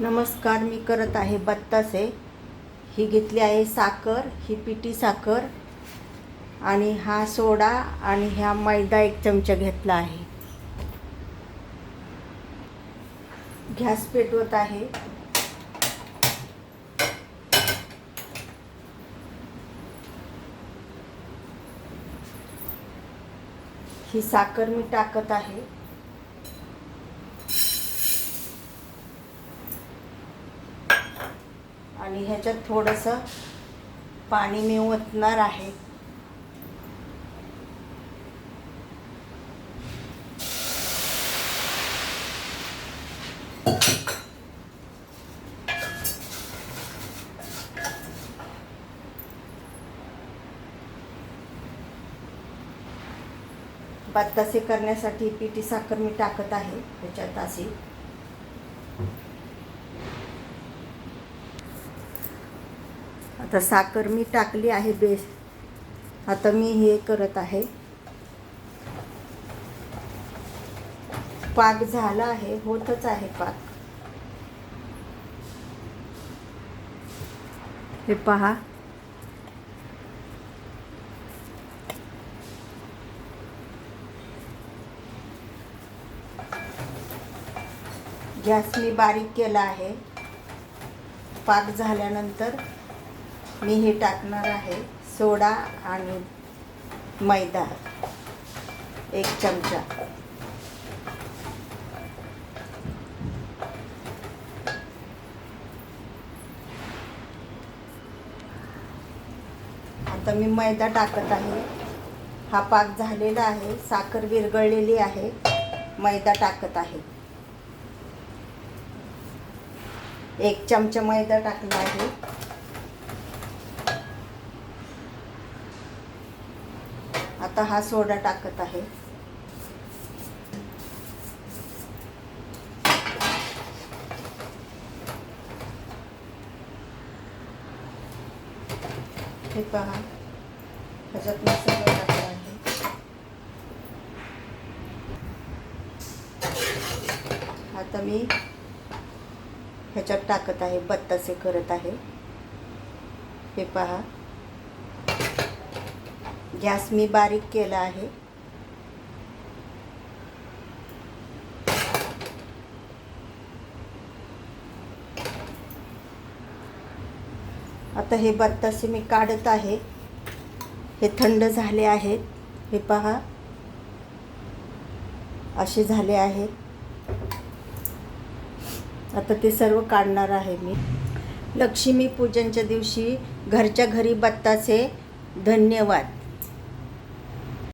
नमस्कार मी करत आहे बत्तासे. ही घेतली आहे साखर ही पिटी साखर आणि हा सोडा आणि ह्या मैदा एक चमचा घेतला आहे. गॅस पेटवत आहे. ही साखर मी टाकत आहे. आणि ह्याच्यात थोडंसं पाणी मी ओतणार आहे. बत्तासे करण्यासाठी पिठी साखर मी टाकत आहे ह्याच्यात अशी आता साखर मी टाकली आहे बेस. आता मी हे करत आहे. पाक झाला आहे होतच आहे पाक. हे पहा. गॅस मी बारीक केला आहे. पाक झाल्यानंतर मी हे टाकणार आहे सोडा आणि मैदा एक चमचा. आता मी मैदा टाकत आहे. हा पाक झालेला आहे साखर विरघळलेली आहे. मैदा टाकत आहे. एक चमचा मैदा टाकला आहे. आता हा सोडा टाकत आहे. हे पहा. ह्याच्यात मी सगळं टाकलं आहे. आता मी ह्याच्यात टाकत आहे बत्तासे करत आहे. हे पहा. गॅस मी बारीक केला आहे. आता हे बत्तासे मी काढत आहे. हे थंड झाले आहेत. हे पहा. असे झाले आहेत. आता ते सर्व काढणार आहे मी. लक्ष्मी पूजनच्या दिवशी घरच्या घरी बत्तासे. धन्यवाद.